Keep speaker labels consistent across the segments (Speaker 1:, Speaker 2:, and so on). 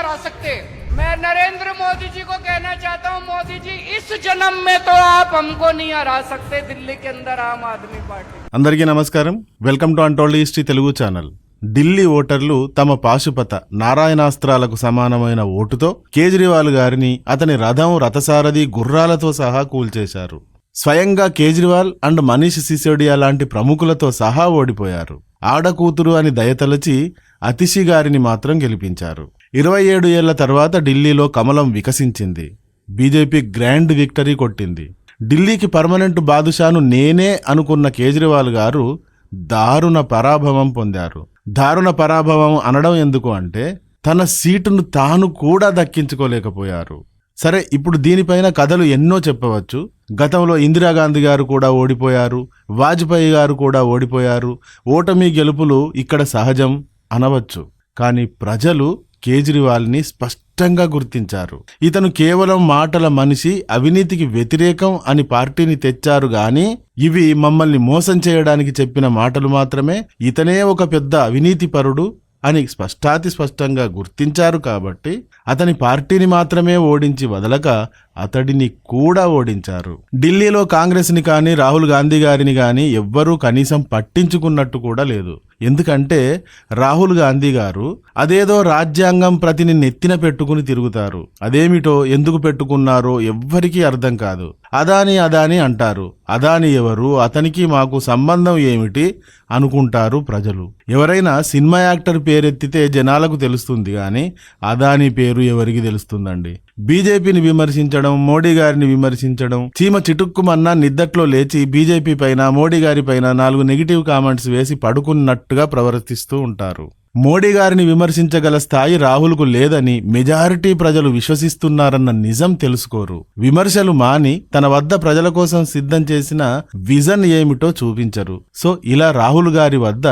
Speaker 1: हरा सकते मैं नरेंद्र मोदी जी को कहना चाहता हूं मोदी जी इस जन्म में तो आप हमको नहीं हरा सकते दिल्ली के अंदर आम आदमी पार्टी
Speaker 2: అందరికీ నమస్కారం welcome to untold history Telugu channel Delhi ఓటర్లు తమ పాశుపత నారాయణాస్త్రాలకు సమానమైన ఓటుతో కేజ్రీవాల్ గారిని అతని రథం రథసారథి గుర్రాలతో సహా కూల్చేశారు స్వయంగా కేజ్రీవాల్ అండ్ మనీష్ సిసోడియా లాంటి ప్రముఖులతో సహా ఓడిపోయారు ఆడకూతురు అని దయతలచి అతిషి గారిని మాత్రం గెలిపించారు ఇరవై ఏడు ఏళ్ళ తర్వాత ఢిల్లీలో కమలం వికసించింది. బీజేపీ గ్రాండ్ విక్టరీ కొట్టింది. ఢిల్లీకి పర్మనెంట్ బాదుషాను నేనే అనుకున్న కేజ్రీవాల్ గారు దారుణ పరాభవం పొందారు. దారుణ పరాభవం అనడం ఎందుకు అంటే తన సీటును తాను కూడా దక్కించుకోలేకపోయారు. సరే ఇప్పుడు దీనిపైన కథలు ఎన్నో చెప్పవచ్చు. గతంలో ఇందిరాగాంధీ గారు కూడా ఓడిపోయారు. వాజ్పేయి గారు కూడా ఓడిపోయారు. ఓటమి గెలుపులు ఇక్కడ సహజం అనవచ్చు. కానీ ప్రజలు కేజ్రీవాల్ని స్పష్టంగా గుర్తించారు. ఇతను కేవలం మాటల మనిషి అవినీతికి వ్యతిరేకం అని పార్టీని తెచ్చారు గాని ఇవి మమ్మల్ని మోసం చేయడానికి చెప్పిన మాటలు మాత్రమే ఇతనే ఒక పెద్ద అవినీతిపరుడు అని స్పష్టాతి స్పష్టంగా గుర్తించారు కాబట్టి అతని పార్టీని మాత్రమే ఓడించి వదలక అతడిని కూడా ఓడించారు. ఢిల్లీలో కాంగ్రెస్ని కానీ రాహుల్ గాంధీ గారిని కానీ ఎవ్వరూ కనీసం పట్టించుకున్నట్టు కూడా లేదు. ఎందుకంటే రాహుల్ గాంధీ గారు అదేదో రాజ్యాంగం ప్రతిని నెత్తిన పెట్టుకుని తిరుగుతారు. అదేమిటో ఎందుకు పెట్టుకున్నారో ఎవ్వరికీ అర్థం కాదు. అదాని అదాని అంటారు. అదాని ఎవరు? అతనికి మాకు సంబంధం ఏమిటి? అనుకుంటారు ప్రజలు. ఎవరైనా సినిమా యాక్టర్ పేరెత్తితే జనాలకు తెలుస్తుంది కానీ అదాని పేరు ఎవరికి తెలుస్తుందండి? బీజేపీని విమర్శించడం మోడీ గారిని విమర్శించడం చీమ చిటుక్కుమన్నా నిద్దట్లో లేచి బీజేపీ పైన మోడీ గారి పైన నాలుగు నెగిటివ్ కామెంట్స్ వేసి పడుకున్నట్టుగా ప్రవర్తిస్తూ ఉంటారు. మోడీ గారిని విమర్శించగల స్థాయి రాహుల్కు లేదని మెజారిటీ ప్రజలు విశ్వసిస్తున్నారన్న నిజం తెలుసుకోరు. విమర్శలు మాని తన వద్ద ప్రజల కోసం సిద్ధం చేసిన విజన్ ఏమిటో చూపించరు. సో ఇలా రాహుల్ గారి వద్ద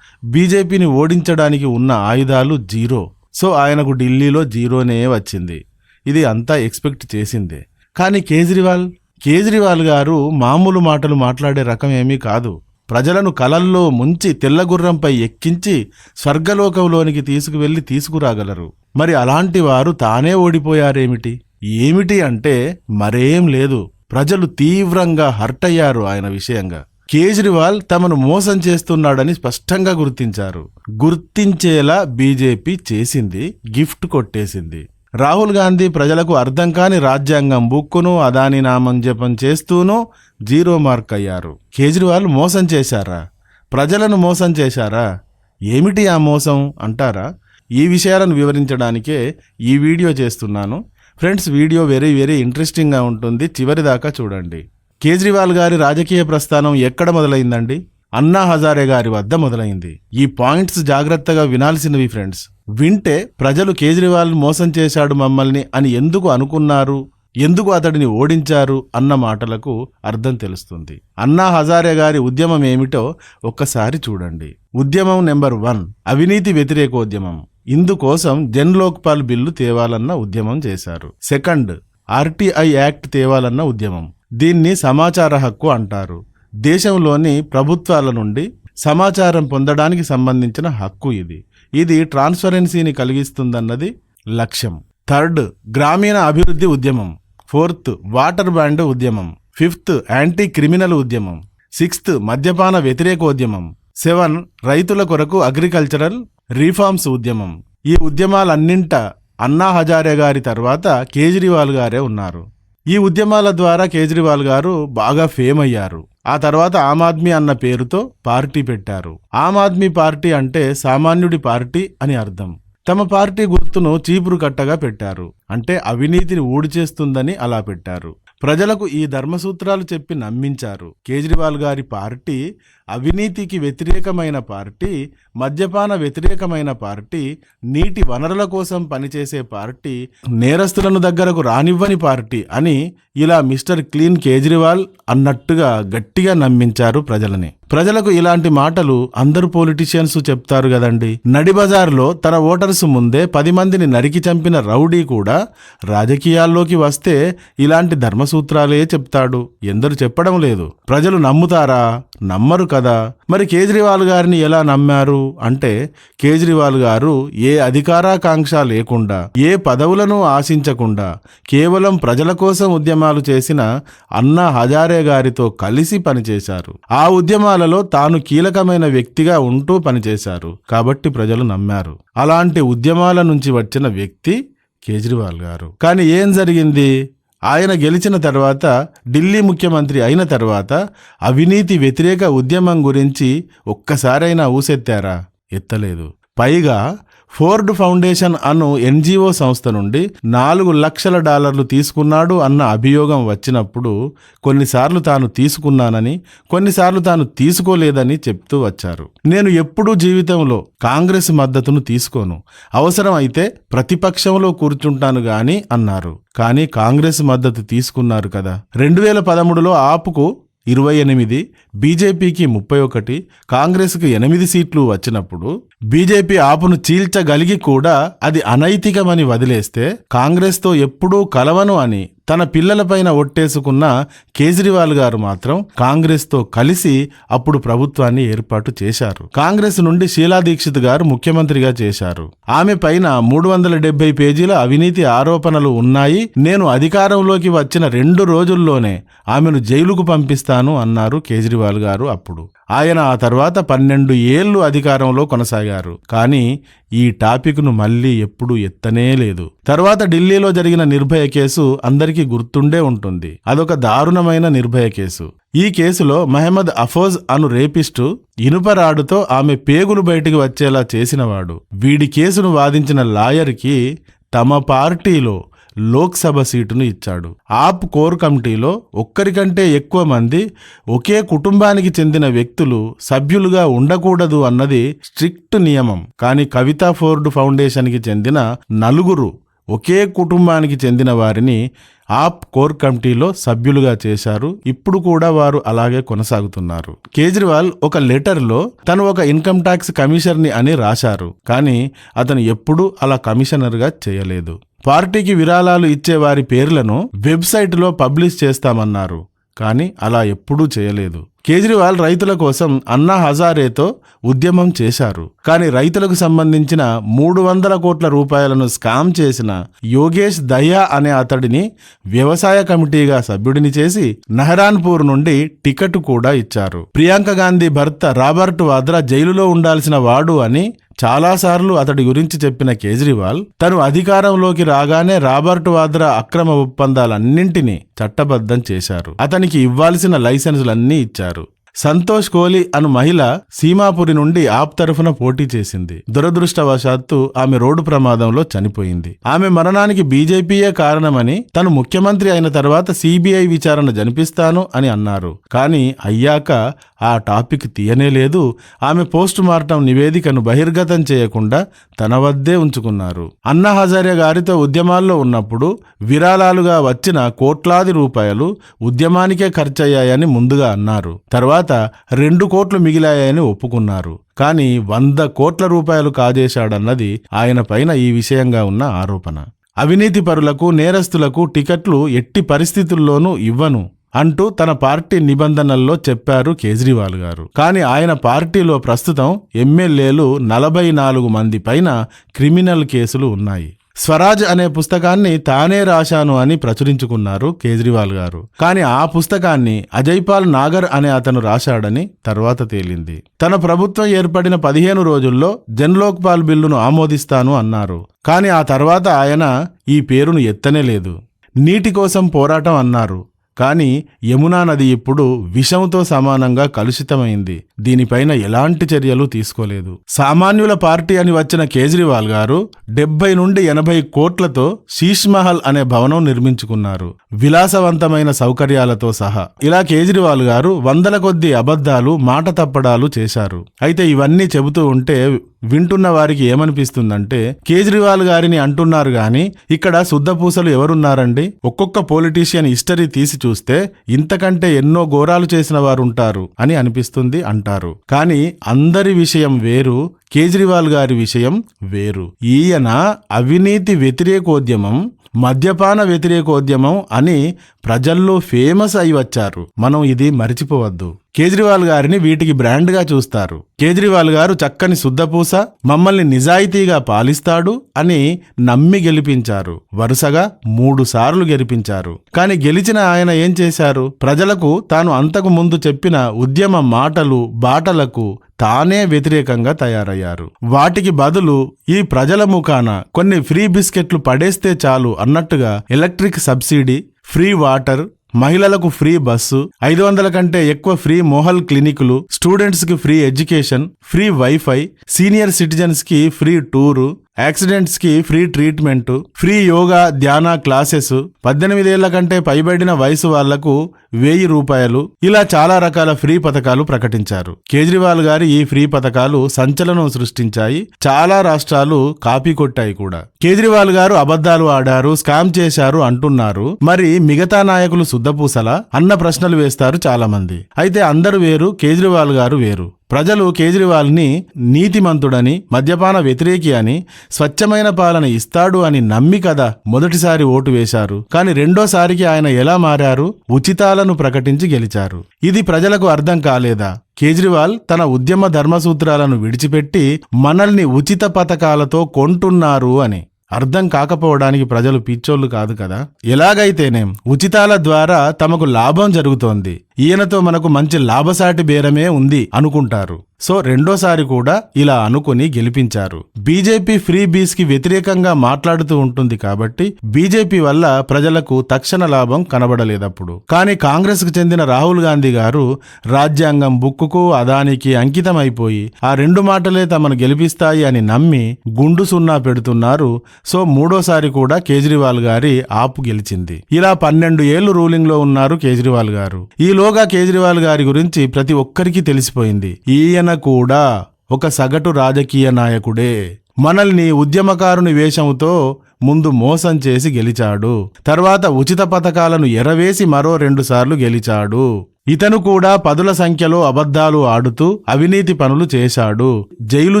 Speaker 2: బీజేపీని ఓడించడానికి ఉన్న ఆయుధాలు జీరో. సో ఆయనకు ఢిల్లీలో జీరోనే వచ్చింది. ఇది అంతా ఎక్స్పెక్ట్ చేసిందే. కానీ కేజ్రీవాల్ కేజ్రీవాల్ గారు మామూలు మాటలు మాట్లాడే రకం ఏమీ కాదు. ప్రజలను కలల్లో ముంచి తెల్లగుర్రంపై ఎక్కించి స్వర్గలోకంలోనికి తీసుకువెళ్ళి తీసుకురాగలరు. మరి అలాంటి వారు తానే ఓడిపోయారేమిటి? ఏమిటి అంటే మరేం లేదు. ప్రజలు తీవ్రంగా హర్ట్ అయ్యారు ఆయన విషయంగా. కేజ్రీవాల్ తమను మోసం చేస్తున్నాడని స్పష్టంగా గుర్తించారు. గుర్తించేలా బీజేపీ చేసింది గిఫ్ట్ కొట్టేసింది. రాహుల్ గాంధీ ప్రజలకు అర్థం కాని రాజ్యాంగం బుక్కును అదాని నామం జపం చేస్తూనూ జీరో మార్క్ అయ్యారు. కేజ్రీవాల్ మోసం చేశారా? ప్రజలను మోసం చేశారా? ఏమిటి ఆ మోసం? అంటారా? ఈ విషయాలను వివరించడానికే ఈ వీడియో చేస్తున్నాను. ఫ్రెండ్స్ వీడియో వెరీ వెరీ ఇంట్రెస్టింగ్గా ఉంటుంది. చివరిదాకా చూడండి. కేజ్రీవాల్ గారి రాజకీయ ప్రస్థానం ఎక్కడ మొదలైందండి? అన్నా హజారే గారి వద్ద మొదలైంది. ఈ పాయింట్స్ జాగ్రత్తగా వినాల్సినవి ఫ్రెండ్స్. వింటే ప్రజలు కేజ్రీవాల్ మోసం చేశాడు మమ్మల్ని అని ఎందుకు అనుకున్నారు? ఎందుకు అతడిని ఓడించారు? అన్న మాటలకు అర్థం తెలుస్తుంది. అన్నా హజారే గారి ఉద్యమం ఏమిటో ఒక్కసారి చూడండి. ఉద్యమం నెంబర్ వన్ అవినీతి వ్యతిరేకోద్యమం. ఇందుకోసం జన్ లోక్పాల్ బిల్లు తేవాలన్న ఉద్యమం చేశారు. సెకండ్ ఆర్టీఐ యాక్ట్ తేవాలన్న ఉద్యమం. దీన్ని సమాచార హక్కు అంటారు. దేశంలోని ప్రభుత్వాల నుండి సమాచారం పొందడానికి సంబంధించిన హక్కు ఇది. ఇది ట్రాన్స్పరెన్సీని కలిగిస్తుందన్నది లక్ష్యం. థర్డ్ గ్రామీణ అభివృద్ధి ఉద్యమం. ఫోర్త్ వాటర్ బ్యాండ్ ఉద్యమం. ఫిఫ్త్ యాంటీ క్రిమినల్ ఉద్యమం. సిక్స్త్ మద్యపాన వ్యతిరేక ఉద్యమం. సెవెన్ రైతుల కొరకు అగ్రికల్చరల్ రీఫార్మ్స్ ఉద్యమం. ఈ ఉద్యమాలన్నింట అన్నా హజారే గారి తర్వాత కేజ్రీవాల్ గారే ఉన్నారు. ఈ ఉద్యమాల ద్వారా కేజ్రీవాల్ గారు బాగా ఫేమ్ అయ్యారు. ఆ తర్వాత ఆమ్ ఆద్మీ అన్న పేరుతో పార్టీ పెట్టారు. ఆమ్ ఆద్మీ పార్టీ అంటే సామాన్యుడి పార్టీ అని అర్థం. తమ పార్టీ గుర్తును చీపురు కట్టగా పెట్టారు. అంటే అవినీతిని ఊడిచేస్తుందని అలా పెట్టారు. ప్రజలకు ఈ ధర్మసూత్రాలు చెప్పి నమ్మించారు. కేజ్రీవాల్ గారి పార్టీ అవినీతికి వ్యతిరేకమైన పార్టీ మద్యపాన వ్యతిరేకమైన పార్టీ నీటి వనరుల కోసం పనిచేసే పార్టీ నేరస్తులను దగ్గరకు రానివ్వని పార్టీ అని ఇలా మిస్టర్ క్లీన్ కేజ్రీవాల్ అన్నట్టుగా గట్టిగా నమ్మించారు ప్రజలని. ప్రజలకు ఇలాంటి మాటలు అందరు పొలిటీషియన్స్ చెప్తారు కదండి. నడిబజార్లో తన ఓటర్స్ ముందే పది మందిని నరికి చంపిన రౌడీ కూడా రాజకీయాల్లోకి వస్తే ఇలాంటి ధర్మసూత్రాలే చెప్తాడు. ఎందరు చెప్పడం లేదు. ప్రజలు నమ్ముతారా? నమ్మరు కదా. మరి కేజ్రీవాల్ గారిని ఎలా నమ్మారు? అంటే కేజ్రీవాల్ గారు ఏ అధికారాకాంక్ష లేకుండా ఏ పదవులను ఆశించకుండా కేవలం ప్రజల కోసం ఉద్యమాలు చేసిన అన్నా హజారే గారితో కలిసి పనిచేశారు. ఆ ఉద్యమాలలో తాను కీలకమైన వ్యక్తిగా ఉంటూ పనిచేశారు. కాబట్టి ప్రజలు నమ్మారు. అలాంటి ఉద్యమాల నుంచి వచ్చిన వ్యక్తి కేజ్రీవాల్ గారు. కానీ ఏం జరిగింది? ఆయన గెలిచిన తర్వాత ఢిల్లీ ముఖ్యమంత్రి అయిన తర్వాత అవినీతి వ్యతిరేక ఉద్యమం గురించి ఒక్కసారైనా ఊసెత్తారా? ఎత్తలేదు. పైగా ఫోర్డ్ ఫౌండేషన్ అను ఎన్జిఓ సంస్థ నుండి నాలుగు లక్షల డాలర్లు తీసుకున్నాడు అన్న అభియోగం వచ్చినప్పుడు కొన్నిసార్లు తాను తీసుకున్నానని కొన్నిసార్లు తాను తీసుకోలేదని చెప్తూ వచ్చారు. నేను ఎప్పుడూ జీవితంలో కాంగ్రెస్ మద్దతును తీసుకోను. అవసరం అయితే ప్రతిపక్షంలో కూర్చుంటాను గాని అన్నారు. కానీ కాంగ్రెస్ మద్దతు తీసుకున్నారు కదా. రెండు వేల పదమూడులో ఆపుకు ఇరవై ఎనిమిది బీజేపీకి ముప్పై ఒకటి కాంగ్రెస్కు ఎనిమిది సీట్లు వచ్చినప్పుడు బీజేపీ ఆపును చీల్చగలిగి కూడా అది అనైతికమని వదిలేస్తే కాంగ్రెస్తో ఎప్పుడూ కలవను అని తన పిల్లలపైన ఒట్టేసుకున్న కేజ్రీవాల్ గారు మాత్రం కాంగ్రెస్తో కలిసి అప్పుడు ప్రభుత్వాన్ని ఏర్పాటు చేశారు. కాంగ్రెస్ నుండి షీలా దీక్షిత్ గారు ముఖ్యమంత్రిగా చేశారు. ఆమె పైన మూడు వందల డెబ్బై పేజీల అవినీతి ఆరోపణలు ఉన్నాయి. నేను అధికారంలోకి వచ్చిన రెండు రోజుల్లోనే ఆమెను జైలుకు పంపిస్తాను అన్నారు కేజ్రీవాల్ గారు అప్పుడు. ఆయన ఆ తర్వాత పన్నెండు ఏళ్ళు అధికారంలో కొనసాగారు. కానీ ఈ టాపిక్ను మళ్ళీ ఎప్పుడూ ఎత్తనే లేదు. తర్వాత ఢిల్లీలో జరిగిన నిర్భయ కేసు అందరికీ గుర్తుండే ఉంటుంది. అదొక దారుణమైన నిర్భయ కేసు. ఈ కేసులో మహమ్మద్ అఫోజ్ అను రేపిస్టు ఇనుపరాడుతో ఆమె పేగులు బయటికి వచ్చేలా చేసినవాడు. వీడి కేసును వాదించిన లాయర్కి తమ పార్టీలో లోక్సభ సీటును ఇచ్చాడు. ఆప్ కోర్ కమిటీలో ఒక్కరికంటే ఎక్కువ మంది ఒకే కుటుంబానికి చెందిన వ్యక్తులు సభ్యులుగా ఉండకూడదు అన్నది స్ట్రిక్ట్ నియమం. కానీ కవితా ఫోర్డ్ ఫౌండేషన్కి చెందిన నలుగురు ఒకే కుటుంబానికి చెందిన వారిని ఆప్ కోర్ కమిటీలో సభ్యులుగా చేశారు. ఇప్పుడు కూడా వారు అలాగే కొనసాగుతున్నారు. కేజ్రీవాల్ ఒక లెటర్లో తను ఒక ఇన్కమ్ ట్యాక్స్ కమిషనర్ని అని రాశారు. కానీ అతను ఎప్పుడూ అలా కమిషనర్గా చేయలేదు. పార్టీకి విరాళాలు ఇచ్చే వారి పేర్లను వెబ్సైట్లో పబ్లిష్ చేస్తామన్నారు. కానీ అలా ఎప్పుడూ చేయలేదు. కేజ్రీవాల్ రైతుల కోసం అన్నా హజారేతో ఉద్యమం చేశారు. కానీ రైతులకు సంబంధించిన మూడు వందల కోట్ల రూపాయలను స్కామ్ చేసిన యోగేష్ దయ్యా అనే అతడిని వ్యవసాయ కమిటీగా సభ్యుడిని చేసి నహరాన్పూర్ నుండి టికెట్ కూడా ఇచ్చారు. ప్రియాంక గాంధీ భర్త రాబర్ట్ వాద్రా జైలులో ఉండాల్సిన వాడు అని చాలాసార్లు అతడి గురించి చెప్పిన కేజ్రీవాల్ తను అధికారంలోకి రాగానే రాబర్ట్ వాద్రా అక్రమ ఒప్పందాలన్నింటినీ చట్టబద్ధం చేశారు. అతనికి ఇవ్వాల్సిన లైసెన్సులన్నీ ఇచ్చారు. సంతోష్ కోహ్లీ అను మహిళ సీమాపురి నుండి ఆప్ తరఫున పోటీ చేసింది. దురదృష్టవశాత్తు ఆమె రోడ్డు ప్రమాదంలో చనిపోయింది. ఆమె మరణానికి బీజేపీయే కారణమని తను ముఖ్యమంత్రి అయిన తర్వాత సిబిఐ విచారణ జనిపిస్తాను అని అన్నారు. కానీ అయ్యాక ఆ టాపిక్ తీయనే లేదు. ఆమె పోస్ట్ మార్టం నివేదికను బహిర్గతం చేయకుండా తన వద్దే ఉంచుకున్నారు. అన్నా హజారే గారితో ఉద్యమాల్లో ఉన్నప్పుడు విరాళాలుగా వచ్చిన కోట్లాది రూపాయలు ఉద్యమానికే ఖర్చయ్యాయని ముందుగా అన్నారు. తర్వాత రెండు కోట్లు మిగిలాయని ఒప్పుకున్నారు. కానీ వంద కోట్ల రూపాయలు కాజేశాడన్నది ఆయన పైన ఈ విషయంగా ఉన్న ఆరోపణ. అవినీతి పరులకు నేరస్తులకు టికెట్లు ఎట్టి పరిస్థితుల్లోనూ ఇవ్వను. అంటూ తన పార్టీ నిబంధనల్లో చెప్పారు కేజ్రీవాల్ గారు. కానీ ఆయన పార్టీలో ప్రస్తుతం ఎమ్మెల్యేలు నలభై నాలుగు మంది పైన క్రిమినల్ కేసులు ఉన్నాయి. స్వరాజ్ అనే పుస్తకాన్ని తానే రాశాను అని ప్రచురించుకున్నారు కేజ్రీవాల్ గారు. కానీ ఆ పుస్తకాన్ని అజయ్పాల్ నాగర్ అనే అతను రాశాడని తర్వాత తేలింది. తన ప్రభుత్వం ఏర్పడిన పదిహేను రోజుల్లో జన్లోక్పాల్ బిల్లును ఆమోదిస్తాను అన్నారు. కానీ ఆ తర్వాత ఆయన ఈ పేరును ఎత్తనే లేదు. నీటి కోసం పోరాటం అన్నారు. కానీ యమునా నది ఇప్పుడు విషంతో సమానంగా కలుషితమైంది. దీనిపైన ఎలాంటి చర్యలు తీసుకోలేదు. సామాన్యుల పార్టీ అని వచ్చిన కేజ్రీవాల్ గారు డెబ్బై నుండి ఎనభై కోట్లతో శీష్మహల్ అనే భవనం నిర్మించుకున్నారు. విలాసవంతమైన సౌకర్యాలతో సహా. ఇలా కేజ్రీవాల్ గారు వందల కొద్ది అబద్ధాలు మాట తప్పడాలు చేశారు. అయితే ఇవన్నీ చెబుతూ ఉంటే వింటున్న వారికి ఏమనిపిస్తుందంటే కేజ్రీవాల్ గారిని అంటున్నారు గాని ఇక్కడ శుద్ధపూసలు ఎవరున్నారండి? ఒక్కొక్క పొలిటీషియన్ హిస్టరీ తీసి చూస్తే ఇంతకంటే ఎన్నో ఘోరాలు చేసిన వారు ఉంటారు అని అనిపిస్తుంది అంటారు. కానీ అందరి విషయం వేరు కేజ్రీవాల్ గారి విషయం వేరు. ఈయన అవినీతి వ్యతిరేకోద్యమం మద్యపాన వ్యతిరేకోద్యమం అని ప్రజల్లో ఫేమస్ అయి వచ్చారు. మనం ఇది మరిచిపోవద్దు. కేజ్రీవాల్ గారిని వీటికి బ్రాండ్గా చూస్తారు. కేజ్రీవాల్ గారు చక్కని శుద్ధపూస మమ్మల్ని నిజాయితీగా పాలిస్తాడు అని నమ్మి గెలిపించారు. వరుసగా మూడు సార్లు గెలిపించారు. కానీ గెలిచిన ఆయన ఏం చేశారు? ప్రజలకు తాను అంతకు ముందు చెప్పిన ఉద్యమ మాటలు బాటలకు తానే వ్యతిరేకంగా తయారయ్యారు. వాటికి బదులు ఈ ప్రజల ముఖాన కొన్ని ఫ్రీ బిస్కెట్లు పడేస్తే చాలు అన్నట్టుగా ఎలక్ట్రిక్ సబ్సిడీ ఫ్రీ వాటర్ మహిళలకు ఫ్రీ బస్సు ఐదు వందల కంటే ఎక్కువ ఫ్రీ మోహల్ క్లినిక్లు స్టూడెంట్స్కి free education free wifi senior సిటిజన్స్కి free tour యాక్సిడెంట్స్కి ఫ్రీ ట్రీట్మెంట్ ఫ్రీ యోగా ధ్యాన క్లాసెస్ పద్దెనిమిదేళ్ళ కంటే పైబడిన వయసు వాళ్ళకు వెయ్యి రూపాయలు ఇలా చాలా రకాల ఫ్రీ పథకాలు ప్రకటించారు. కేజ్రీవాల్ గారి ఈ ఫ్రీ పథకాలు సంచలనం సృష్టించాయి. చాలా రాష్ట్రాలు కాపీ కొట్టాయి కూడా. కేజ్రీవాల్ గారు అబద్ధాలు ఆడారు స్కామ్ చేశారు అంటున్నారు. మరి మిగతా నాయకులు శుద్ధపూసలా అన్న ప్రశ్నలు వేస్తారు చాలా మంది అయితే అందరూ వేరు కేజ్రీవాల్ గారు వేరు. ప్రజలు కేజ్రీవాల్ని నీతిమంతుడని మద్యపాన వ్యతిరేకి అని స్వచ్ఛమైన పాలన ఇస్తాడు అని నమ్మి కదా మొదటిసారి ఓటు వేశారు. కానీ రెండోసారికి ఆయన ఎలా మారారు? ఉచితాలను ప్రకటించి గెలిచారు. ఇది ప్రజలకు అర్థం కాలేదా? కేజ్రీవాల్ తన ఉద్యమ ధర్మసూత్రాలను విడిచిపెట్టి మనల్ని ఉచిత పథకాలతో కొంటున్నారు అని. అర్థం కాకపోవడానికి ప్రజలు పిచ్చోళ్ళు కాదు కదా? ఎలాగైతేనేం ఉచితాల ద్వారా తమకు లాభం జరుగుతోంది. ఈయనతో మనకు మంచి లాభసాటి బేరమే ఉంది అనుకుంటారు. సో రెండోసారి కూడా ఇలా అనుకుని గెలిపించారు. బీజేపీ ఫ్రీ బీస్కి వ్యతిరేకంగా మాట్లాడుతూ ఉంటుంది కాబట్టి బీజేపీ వల్ల ప్రజలకు తక్షణ లాభం కనబడలేదప్పుడు. కానీ కాంగ్రెస్కు చెందిన రాహుల్ గాంధీ గారు రాజ్యాంగం బుక్కుకు అదానికి అంకితమైపోయి ఆ రెండు మాటలే తమను గెలిపిస్తాయి అని నమ్మి గుండు సున్నా పెడుతున్నారు సో మూడోసారి కూడా కేజ్రీవాల్ గారి ఆపు గెలిచింది. ఇలా పన్నెండు ఏళ్ళు రూలింగ్లో ఉన్నారు కేజ్రీవాల్ గారు. ఈలోగా కేజ్రీవాల్ గారి గురించి ప్రతి ఒక్కరికి తెలిసిపోయింది. ఈయన కూడా ఒక సగటు రాజకీయ నాయకుడే. మనల్ని ఉద్యమకారుని వేషంతో ముందు మోసం చేసి గెలిచాడు. తర్వాత ఉచిత పథకాలను ఎరవేసి మరో రెండుసార్లు గెలిచాడు. ఇతను కూడా పదుల సంఖ్యలో అబద్ధాలు ఆడుతూ అవినీతి పనులు చేశాడు. జైలు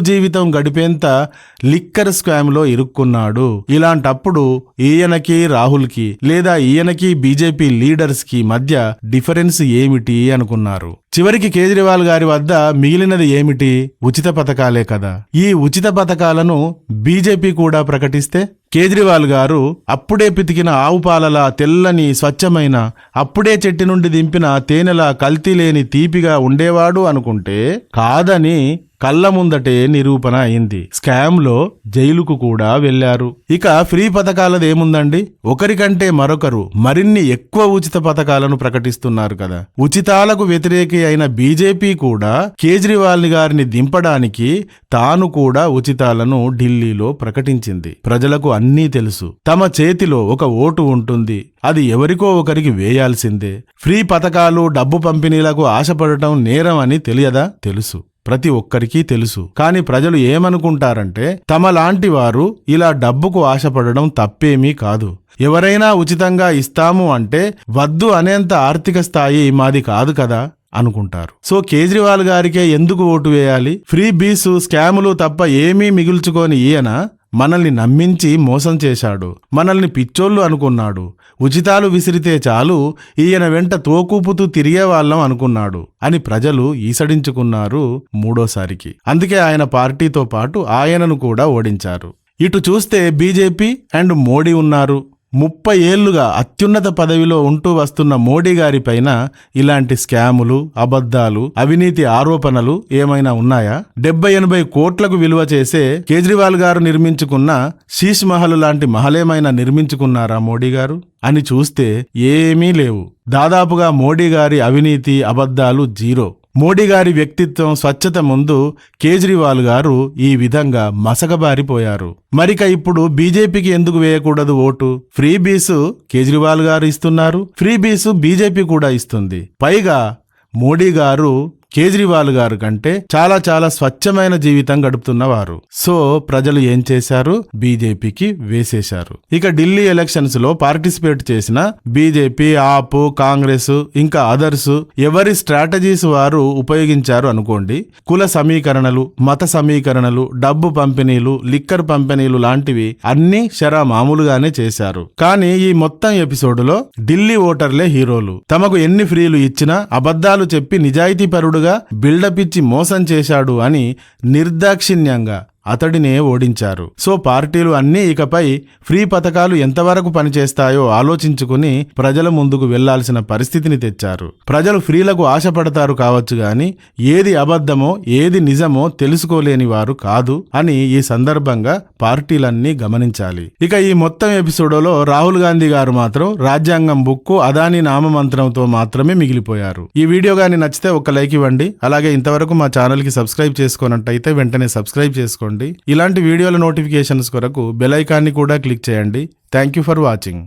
Speaker 2: జీవితం గడిపేంత లిక్కర్ స్కామ్లో ఇరుక్కున్నాడు. ఇలాంటప్పుడు ఈయనకి రాహుల్కి లేదా ఈయనకి బీజేపీ లీడర్స్కి మధ్య డిఫరెన్స్ ఏమిటి అనుకున్నారు. చివరికి కేజ్రీవాల్ గారి వద్ద మిగిలినది ఏమిటి? ఉచిత పథకాలే కదా. ఈ ఉచిత పథకాలను బీజేపీ కూడా ప్రకటిస్తే? కేజ్రీవాల్ గారు అప్పుడే పితికిన ఆవు పాలలా తెల్లని స్వచ్ఛమైన అప్పుడే చెట్టు నుండి దింపిన తేనెల కల్తీ లేని తీపిగా ఉండేవాడు అనుకుంటే కాదని కళ్ళ ముందటే నిరూపణ అయింది. స్కామ్లో జైలుకు కూడా వెళ్ళారు ఇక ఫ్రీ పథకాలదేముందండి? ఒకరికంటే మరొకరు మరిన్ని ఎక్కువ ఉచిత పథకాలను ప్రకటిస్తున్నారు కదా. ఉచితాలకు వ్యతిరేకి అయిన బీజేపీ కూడా కేజ్రీవాల్ గారిని దింపడానికి తాను కూడా ఉచితాలను ఢిల్లీలో ప్రకటించింది. ప్రజలకు అన్నీ తెలుసు. తమ చేతిలో ఒక ఓటు ఉంటుంది. అది ఎవరికో ఒకరికి వేయాల్సిందే. ఫ్రీ పథకాలు డబ్బు పంపిణీలకు ఆశపడటం నేరం అని తెలియదా? తెలుసు. ప్రతి ఒక్కరికీ తెలుసు. కానీ ప్రజలు ఏమనుకుంటారంటే తమ లాంటి వారు ఇలా డబ్బుకు ఆశపడడం తప్పేమీ కాదు. ఎవరైనా ఉచితంగా ఇస్తాము అంటే వద్దు అనేంత ఆర్థిక స్థాయి మాది కాదు కదా అనుకుంటారు. సో కేజ్రీవాల్ గారికే ఎందుకు ఓటు వేయాలి? ఫ్రీ బీసు స్కాములు తప్ప ఏమీ మిగుల్చుకొని ఈయన మనల్ని నమ్మించి మోసం చేశాడు. మనల్ని పిచ్చోళ్ళు అనుకున్నాడు. ఉచితాలు విసిరితే చాలు ఈయన వెంట తోకూపుతూ తిరిగేవాళ్ళం అనుకున్నాడు అని ప్రజలు ఈసడించుకున్నారు మూడోసారికి. అందుకే ఆయన పార్టీతో పాటు ఆయనను కూడా ఓడించారు. ఇటు చూస్తే బీజేపీ అండ్ మోడీ ఉన్నారు. ముప్పై ఏళ్ళుగా అత్యున్నత పదవిలో ఉంటూ వస్తున్న మోడీ గారి పైన ఇలాంటి స్కాములు అబద్ధాలు అవినీతి ఆరోపణలు ఏమైనా ఉన్నాయా? డెబ్బై ఎనభై కోట్లకు విలువ చేసే కేజ్రీవాల్ గారు నిర్మించుకున్న శీష్ మహల్ లాంటి మహలేమైనా నిర్మించుకున్నారా మోడీ గారు? అని చూస్తే ఏమీ లేవు. దాదాపుగా మోడీ గారి అవినీతి అబద్ధాలు జీరో. మోడీ గారి వ్యక్తిత్వం స్వచ్ఛత ముందు కేజ్రీవాల్ గారు ఈ విధంగా మసకబారిపోయారు. మరిక ఇప్పుడు బీజేపీకి ఎందుకు వేయకూడదు ఓటు? ఫ్రీ బీసు కేజ్రీవాల్ గారు ఇస్తున్నారు. ఫ్రీ బీసు బీజేపీ కూడా ఇస్తుంది. పైగా మోడీ గారు కేజ్రీవాల్ గారు కంటే చాలా చాలా స్వచ్ఛమైన జీవితం గడుపుతున్నవారు. సో ప్రజలు ఏం చేశారు? బీజేపీకి వేసేశారు. ఇక ఢిల్లీ ఎలక్షన్స్లో పార్టిసిపేట్ చేసిన బీజేపీ ఆప్ కాంగ్రెస్ ఇంకా అదర్స్ ఎవరి స్ట్రాటజీస్ వారు ఉపయోగించారు అనుకోండి. కుల సమీకరణలు మత సమీకరణలు డబ్బు పంపిణీలు లిక్కర్ పంపిణీలు లాంటివి అన్ని షరా మామూలుగానే చేశారు. కానీ ఈ మొత్తం ఎపిసోడ్లో ఢిల్లీ ఓటర్లే హీరోలు. తమకు ఎన్ని ఫ్రీలు ఇచ్చినా అబద్ధాలు చెప్పి నిజాయితీపరుడుగా బిల్డప్ ఇచ్చి మోసం చేశాడు అని నిర్దాక్షిణ్యంగా అతడినే ఓడించారు. సో పార్టీలు అన్నీ ఇకపై ఫ్రీ పథకాలు ఎంతవరకు పనిచేస్తాయో ఆలోచించుకుని ప్రజల ముందుకు వెళ్ళాల్సిన పరిస్థితిని తెచ్చారు. ప్రజలు ఫ్రీలకు ఆశపడతారు కావచ్చు గాని ఏది అబద్ధమో ఏది నిజమో తెలుసుకోలేని వారు కాదు అని ఈ సందర్భంగా పార్టీలన్నీ గమనించాలి. ఇక ఈ మొత్తం ఎపిసోడ్లో రాహుల్ గాంధీ గారు మాత్రం రాజ్యాంగం బుక్కు అదాని నామమంత్రంతో మాత్రమే మిగిలిపోయారు. ఈ వీడియో గాని నచ్చితే ఒక లైక్ ఇవ్వండి. అలాగే ఇంతవరకు మా ఛానల్కి సబ్స్క్రైబ్ చేసుకున్నట్టయితే వెంటనే సబ్స్క్రైబ్ చేసుకోండి. ఇలాంటి వీడియోల నోటిఫికేషన్స్ కొరకు బెల్ ఐకాన్ని కూడా క్లిక్ చేయండి. Thank you for watching.